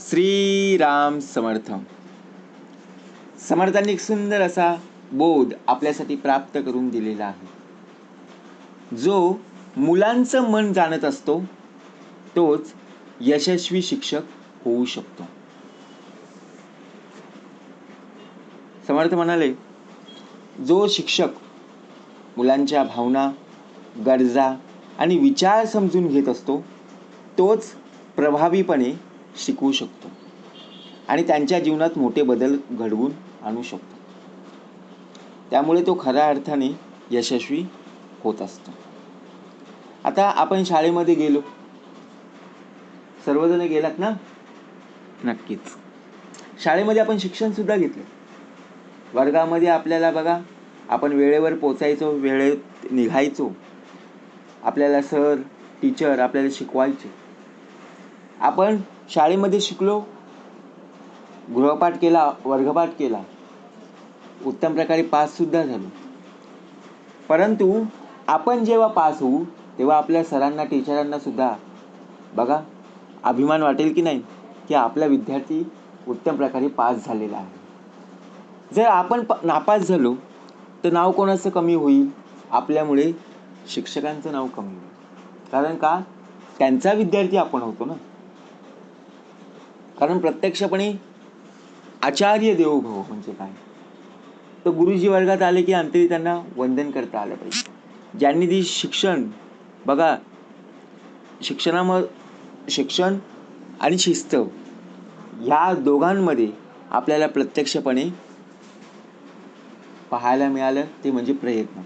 श्रीराम समर्थ. समर्थांनी एक सुंदर असा बोध आपल्यासाठी प्राप्त करून दिलेला आहे. जो मुलांचं मन जाणत असतो तोच यशस्वी शिक्षक होऊ शकतो. समर्थ म्हणाले जो शिक्षक मुलांच्या भावना गरजा आणि विचार समजून घेत असतो तोच प्रभावीपणे शिकवू शकतो. आणि त्यांच्या जीवनात मोठे बदल घडवून आणू शकतो. त्यामुळे तो खऱ्या अर्थाने यशस्वी होत असतो. आता आपण शाळेमध्ये गेलो. सर्वजण गेलात ना? नक्कीच. शाळेमध्ये आपण शिक्षण सुद्धा घेतलं. वर्गामध्ये आपल्याला बघा आपण वेळेवर पोचायचो वेळेत निघायचो. आपल्याला सर टीचर आपल्याला शिकवायचे. आपण शाळेमध्ये शिकलो गृहपाठ केला वर्गपाठ केला. उत्तम प्रकारे पाससुद्धा झालो. परंतु आपण जेव्हा पास होऊ तेव्हा आपल्या सरांना टीचरांना सुद्धा बघा अभिमान वाटेल की नाही की आपला विद्यार्थी उत्तम प्रकारे पास झालेला आहे. जर आपण प नापास झालो तर नाव कोणाचं कमी होईल? आपल्यामुळे शिक्षकांचं नाव कमी होईल. कारण का? त्यांचा विद्यार्थी आपण होतो ना. कारण प्रत्यक्षपणे आचार्य देवोभव म्हणजे काय? तर गुरुजी वर्गात आले की अंतरी त्यांना वंदन करता आलं पाहिजे. ज्यांनी ती शिक्षण बघा शिक्षणाम शिक्षण आणि शिस्त ह्या दोघांमध्ये आपल्याला प्रत्यक्षपणे पाहायला मिळालं ते म्हणजे प्रयत्न.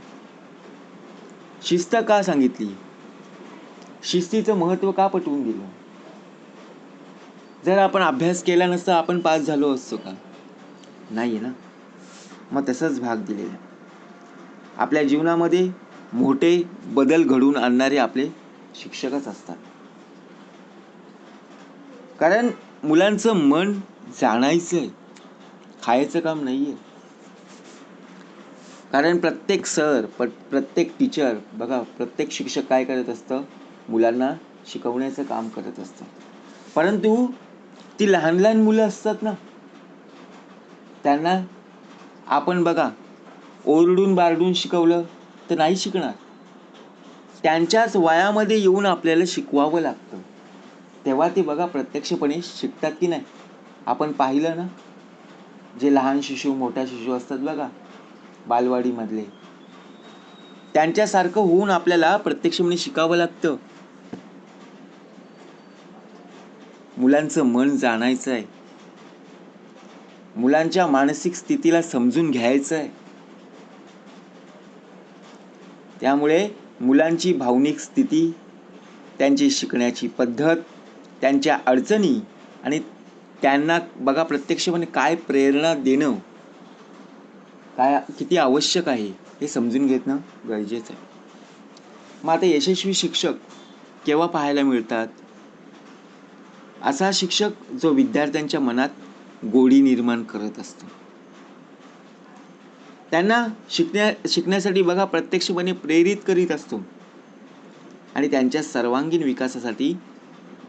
शिस्त का सांगितली? शिस्तीचं महत्त्व का पटवून दिलं? जर आपण अभ्यास केला नसता आपण पास झालो असतो का? नाही ना? मग तसंच भाग दिलेला आपल्या जीवनामध्ये मोठे बदल घडवून आणणारे आपले शिक्षकच असतात. कारण मुलांचं मन जाणायचं आहे खायचं काम नाही आहे कारण प्रत्येक सर प प्रत्येक टीचर बघा प्रत्येक शिक्षक काय करत असतं? मुलांना शिकवण्याचं काम करत असतं. परंतु ती लहान लहान मुलं असतात ना त्यांना आपण बघा ओरडून बारडून शिकवलं तर नाही शिकणार. त्यांच्याच वयामध्ये येऊन आपल्याला शिकवावं लागतं. तेव्हा ते बघा प्रत्यक्षपणे शिकतात की नाही. आपण पाहिलं ना जे लहान शिशू मोठ्या शिशू असतात बघा बालवाडीमधले. त्यांच्यासारखं होऊन आपल्याला प्रत्यक्षपणे शिकावं लागतं. मुलांचं मन जाणायचं आहे मुलांच्या मानसिक स्थितीला समजून घ्यायचं आहे त्यामुळे मुलांची भावनिक स्थिती त्यांची शिकण्याची पद्धत त्यांच्या अडचणी आणि त्यांना बघा प्रत्यक्षपणे काय प्रेरणा देणं काय किती आवश्यक आहे हे समजून घेणं गरजेचं आहे. मग आता यशस्वी शिक्षक केव्हा पाहायला मिळतात? असा शिक्षक जो विद्यार्थ्यांच्या मनात गोडी निर्माण करत असतो. त्यांना शिकण्या शिकण्यासाठी बघा प्रत्यक्षपणे प्रेरित करीत असतो. आणि त्यांच्या सर्वांगीण विकासासाठी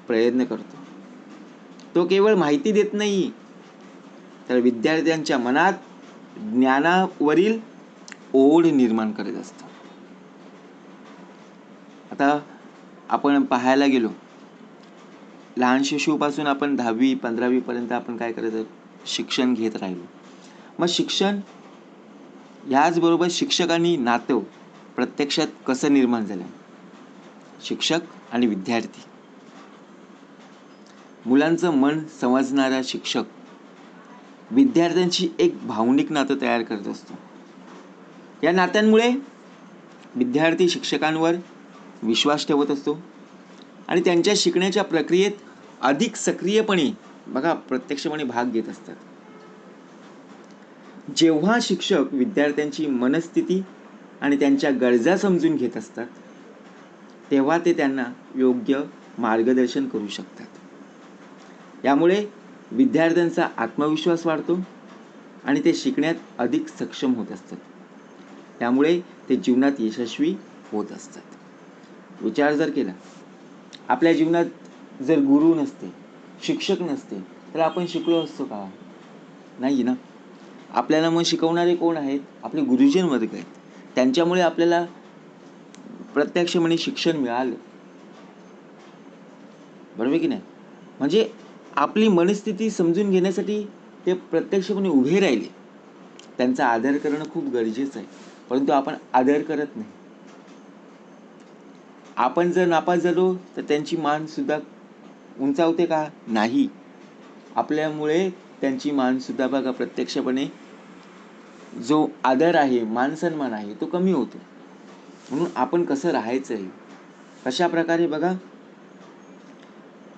प्रयत्न करतो. तो केवळ माहिती देत नाही तर विद्यार्थ्यांच्या मनात ज्ञानावरील ओढ निर्माण करत असतो. आता आपण पाहायला गेलो लहान शिशूपासून आपण दहावी पंधरावीपर्यंत आपण काय करायचं? शिक्षण घेत राहिलो. मग शिक्षण ह्याचबरोबर शिक्षकांनी नातं प्रत्यक्षात कसं निर्माण झालं? शिक्षक आणि विद्यार्थी. मुलांचं मन समजणारा शिक्षक. विद्यार्थ्यांची एक भावनिक नातं तयार करत असतो. या नात्यांमुळे विद्यार्थी शिक्षकांवर विश्वास ठेवत असतो. आणि त्यांच्या शिकण्याच्या प्रक्रियेत अधिक सक्रियपणे बघा प्रत्यक्षपणे भाग घेत असतात. जेव्हा शिक्षक विद्यार्थ्यांची मनस्थिती आणि त्यांच्या गरजा समजून घेत असतात तेव्हा ते त्यांना योग्य मार्गदर्शन करू शकतात. यामुळे विद्यार्थ्यांचा आत्मविश्वास वाढतो आणि ते शिकण्यात अधिक सक्षम होत असतात. त्यामुळे ते जीवनात यशस्वी होत असतात. विचार जर केला आपल्या जीवनात जर गुरु नसते शिक्षक नसते तर आपण शिकलो असतो का? नाही ना. आपल्याला मग शिकवणारे कोण आहेत? आपले गुरुजन वर्ग आहेत. त्यांच्यामुळे आपल्याला प्रत्यक्षपणे शिक्षण मिळालं. बरोबर की नाही? म्हणजे आपली मनस्थिती समजून घेण्यासाठी ते प्रत्यक्षपणे उभे राहिले. त्यांचा आदर करणं खूप गरजेचं आहे. परंतु आपण आदर करत नाही. आपण जर नापास झालो तर त्यांची मानसुद्धा उंचावते का? नाही. आपल्यामुळे त्यांची मानसुद्धा बघा प्रत्यक्षपणे जो आदर आहे मानसन्मान आहे तो कमी होतो. म्हणून आपण कसं राहायचं आहे? कशा प्रकारे बघा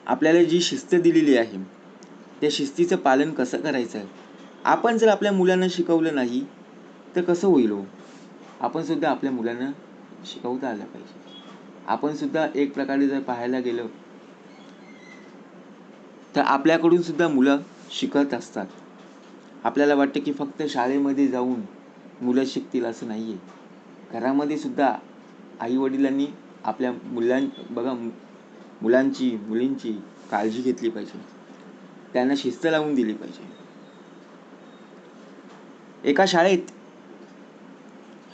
आपल्याला जी शिस्त दिलेली आहे त्या शिस्तीचं पालन कसं करायचं आहे? आपण जर आपल्या मुलांना शिकवलं नाही तर कसं होईल हो? आपण सुद्धा आपल्या मुलांना शिकवता आलं पाहिजे. आपण सुद्धा एक प्रकारे जर पाहायला गेलं तर आपल्याकडून सुद्धा मुलं शिकत असतात. आपल्याला वाटतं की फक्त शाळेमध्ये जाऊन मुलं शिकतील असं नाही आहे घरामध्ये सुद्धा आईवडिलांनी आपल्या मुलां बघा मुलांची मुलींची काळजी घेतली पाहिजे. त्यांना शिस्त लावून दिली पाहिजे. एका शाळेत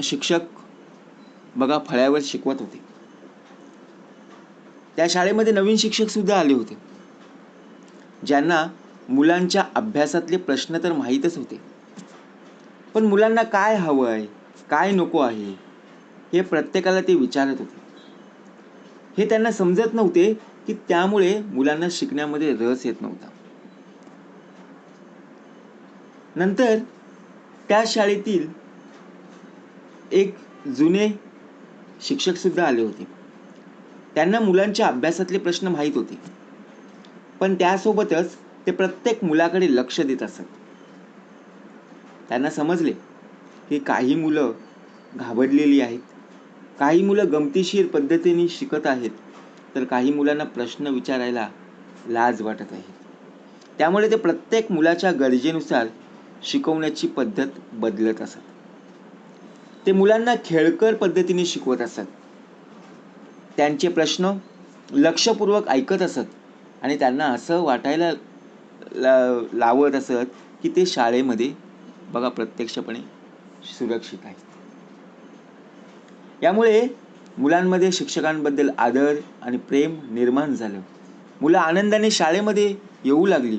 शिक्षक बघा फळ्यावर शिकवत होते. त्या शाळेमध्ये नवीन शिक्षक सुद्धा आले होते. ज्यांना मुलांच्या अभ्यासातले प्रश्न तर माहीतच होते. पण मुलांना काय हवं आहे? काय नको आहे? हे प्रत्येकाला ते विचारत होते. हे त्यांना समजत नव्हते की त्यामुळे मुलांना शिकण्यामध्ये रस येत नव्हता. नंतर त्या शाळेतील एक जुने शिक्षक सुद्धा आले होते. त्यांना मुलांच्या अभ्यासातले प्रश्न माहीत होते. पण त्यासोबतच ते प्रत्येक मुलाकडे लक्ष देत असत. त्यांना समजले की काही मुलं घाबरलेली आहेत. काही मुलं गमतीशीर पद्धतीने शिकत आहेत. तर काही मुलांना प्रश्न विचारायला लाज वाटत आहे. त्यामुळे ते प्रत्येक मुलाच्या गरजेनुसार शिकवण्याची पद्धत बदलत असत. ते मुलांना खेळकर पद्धतीने शिकवत असत. त्यांचे प्रश्न लक्षपूर्वक ऐकत असत. आणि त्यांना असं वाटायला ला लावत असत की ते शाळेमध्ये बघा प्रत्यक्षपणे सुरक्षित आहेत. यामुळे मुलांमध्ये शिक्षकांबद्दल आदर आणि प्रेम निर्माण झालं. मुलं आनंदाने शाळेमध्ये येऊ लागली.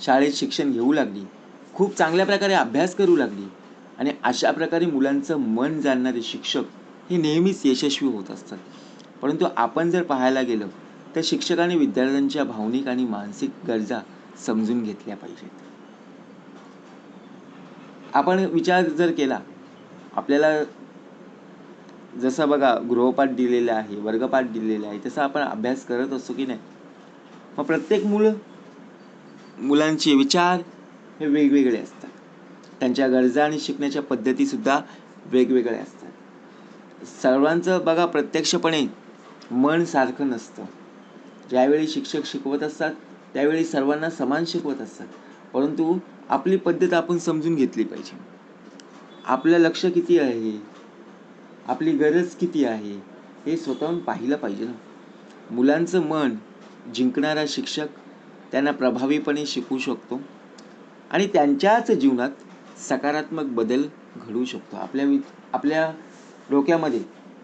शाळेत शिक्षण घेऊ लागली. खूप चांगल्या प्रकारे अभ्यास करू लागली. आणि अशा प्रकारे मुलांचं मन जाणणारे शिक्षक हे नेहमीच यशस्वी होत असतात. परंतु आपण जर पाहायला गेलो तर शिक्षकाने विद्यार्थ्यांच्या भावनिक आणि मानसिक गरजा समजून घेतल्या पाहिजेत. आपण विचार जर केला आपल्याला जसं बघा गृहपाठ दिलेला आहे वर्गपाठ दिलेला आहे तसा आपण अभ्यास करत असतो की नाही? मग प्रत्येक मुलं मुलांचे विचार हे वेगवेगळे असतात. त्यांच्या गरजा आणि शिकण्याच्या पद्धतीसुद्धा वेगवेगळ्या असतात. सर्वांचं बघा प्रत्यक्षपणे मन सारखं नसतं. ज्यावेळी शिक्षक शिकवत असतात त्यावेळी सर्वांना समान शिकवत असतात. परंतु आपली पद्धत आपण समजून घेतली पाहिजे. आपलं लक्ष किती आहे? आपली गरज किती आहे? हे स्वतःहून पाहिलं पाहिजे ना. मुलांचं मन जिंकणारा शिक्षक त्यांना प्रभावीपणे शिकवू शकतो आणि त्यांच्याच जीवनात सकारात्मक बदल घडवू शकतो. आपल्या वि आपल्या डोक्यामध्ये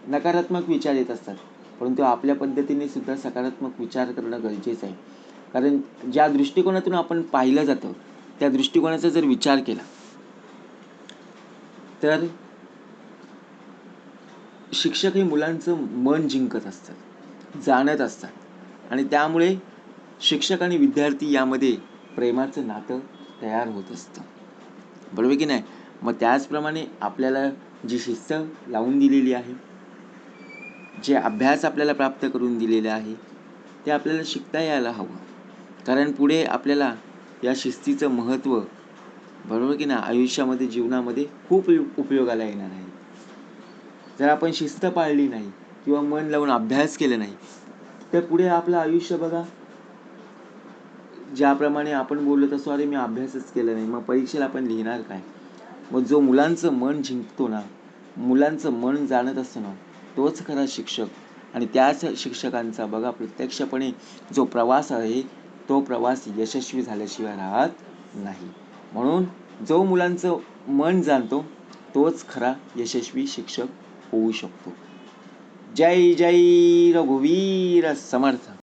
नकारात्मक विचार येत असतात. परंतु आपल्या पद्धतीने सुद्धा सकारात्मक विचार करणं गरजेचं आहे. कारण ज्या दृष्टिकोनातून आपण पाहिलं जातं त्या दृष्टिकोनाचा जर विचार केला तर शिक्षक हे मुलांचं मन जिंकत असतात जाणत असतात. आणि त्यामुळे शिक्षक आणि विद्यार्थी यामध्ये प्रेमाचं नातं तयार होत असतं. बरोबर की नाही? मग त्याचप्रमाणे आपल्याला जी शिस्त लावून दिलेली आहे जे अभ्यास आपल्याला प्राप्त करून दिलेले आहे ते आपल्याला शिकता यायला हवं. कारण पुढे आपल्याला या शिस्तीचं महत्त्व बरोबर की ना आयुष्यामध्ये जीवनामध्ये खूप उपयोगाला येणार आहे. जर आपण शिस्त पाळली नाही किंवा मन लावून अभ्यास केला नाही तर पुढे आपलं आयुष्य बघा. ज्याप्रमाणे आपण बोलत असतो अरे मी अभ्यासच केला नाही. मग परीक्षेला आपण लिहिणार काय? मग जो मुलांचं मन जिंकतो ना मुलांचं मन जाणत असतो ना तोच खरा शिक्षक. आणि त्याच शिक्षकांचा बघा प्रत्यक्षपणे जो प्रवास आहे तो प्रवास यशस्वी झाल्याशिवाय राहत नाही. म्हणून जो मुलांचं मन जाणतो तोच खरा यशस्वी शिक्षक होऊ शकतो. जय जय रघुवीर समर्थ.